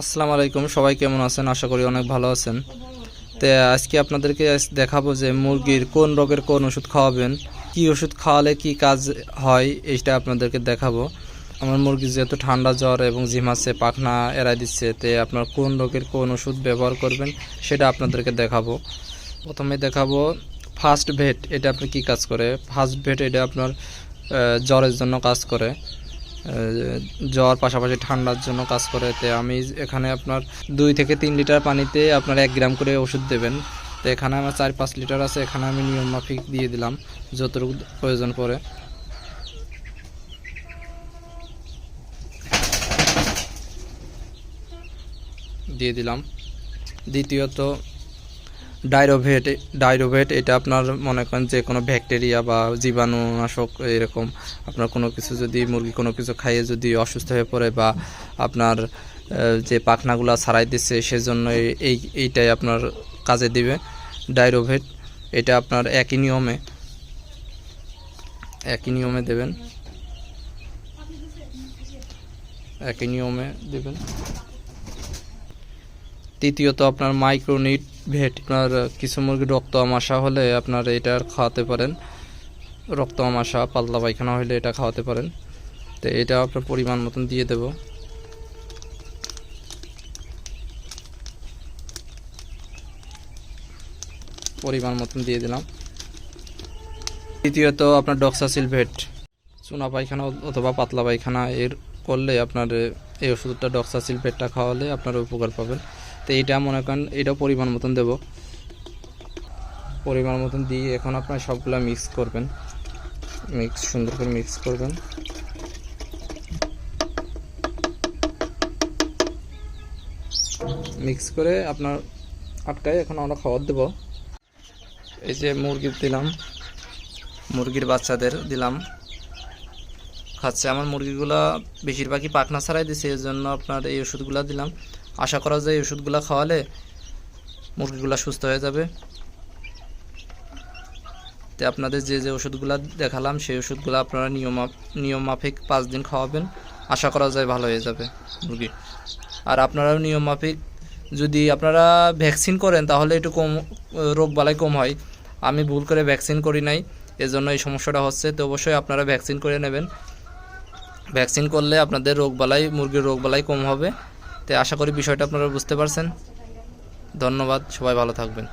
আসসালামু আলাইকুম, সবাই কেমন আছেন? আশা করি অনেক ভালো আছেন। তো, আজকে আপনাদেরকে দেখাবো যে মুরগির কোন রোগের কোন ওষুধ খাওয়াবেন, কি ওষুধ খাওয়ালে কি কাজ হয়, এইটা আপনাদেরকে দেখাবো। আমার মুরগি যেহেতু ঠান্ডা জ্বর এবং জিমাচ্ছে পাখনা এড়াই দিচ্ছে, তে আপনার কোন রোগের কোন ওষুধ ব্যবহার করবেন সেটা আপনাদেরকে দেখাবো। প্রথমে দেখাবো ফার্স্ট ভেট, এটা আপনি কি কাজ করে? ফার্স্ট ভেট এটা আপনার জ্বরের জন্য কাজ করে। জ্বর পাশাপাশি ঠান্ডার জন্য কাজ করে। তে আমি এখানে আপনার দুই থেকে তিন লিটার পানিতে আপনার এক গ্রাম করে ওষুধ দেবেন। তো এখানে আমার চার পাঁচ লিটার আছে, এখানে আমি নিয়ম মাফিক দিয়ে দিলাম, যতটুকু প্রয়োজন পড়ে। দিয়ে দিলাম। দ্বিতীয়ত ডাইরোভেট ডাইরোভেট এটা আপনার মনে করেন যে কোনো ব্যাকটেরিয়া বা জীবাণুনাশক এরকম আপনার কোনো কিছু যদি মুরগি কোনো কিছু খাইয়ে যদি অসুস্থ হয়ে পড়ে বা আপনার যে পাখনাগুলো ছাড়াই দিচ্ছে সেজন্য এই- এই এইটাই আপনার কাজে দিবে। ডাইরোভেট এটা আপনার একই নিয়মে। একই নিয়মে দেবেন। একই নিয়মে দেবেন। তৃতীয়ত আপনার মাইক্রোনিট ভেট। আপনার কিছু মুরগির রক্ত আমাশা হলে আপনার এটা খাওয়াতে পারেন। রক্ত আমাশা, পাতলা পায়খানা হলে এটা খাওয়াতে পারেন। তো এটা আপনার পরিমাণ মতন দিয়ে দেব। পরিমাণ মতন দিয়ে দিলাম। দ্বিতীয়ত আপনার ডক্সাসিল ভেট। চুনা পায়খানা অথবা পাতলা পায়খানা এর করলে আপনার এই ওষুধটা ডক্সাসিল ভেটটা খাওয়ালে আপনারা উপকার পাবেন। তো এটা মনে করেন এটা পরিমাণ মতন দেব। পরিমাণ মতন দিয়ে এখন আপনার সবগুলা মিক্স করবেন। মিক্স সুন্দর করে মিক্স করবেন। মিক্স করে আপনার আটকায় এখন আমরা খাবার দেব। এই যে মুরগি দিলাম। মুরগির বাচ্চাদের দিলাম। খাচ্ছে। আমার মুরগিগুলা বেশিরভাগই পাখনা ছাড়াই দিছে এর জন্য আপনার এই ওষুধগুলো দিলাম। আশা করা যায় ওষুধগুলো খাওয়ালে মুরগিগুলো সুস্থ হয়ে যাবে। তো আপনাদের যে যে ওষুধগুলো দেখালাম, সেই ওষুধগুলো আপনারা নিয়ম নিয়ম মাফিক পাঁচ দিন খাওয়াবেন। আশা করা যায় ভালো হয়ে যাবে মুরগি। আর আপনারাও নিয়ম মাফিক যদি আপনারা ভ্যাকসিন করেন, তাহলে একটু কম রোগ বালাই কম হয়। আমি ভুল করে ভ্যাকসিন করি নাই, এজন্য এই সমস্যাটা হচ্ছে। তো অবশ্যই আপনারা ভ্যাকসিন করে নেবেন। ভ্যাকসিন করলে আপনাদের রোগবালাই, মুরগির রোগবালাই কম হবে। তো আশা করি বিষয়টা আপনারা বুঝতে পারছেন। ধন্যবাদ সবাই ভালো থাকবেন।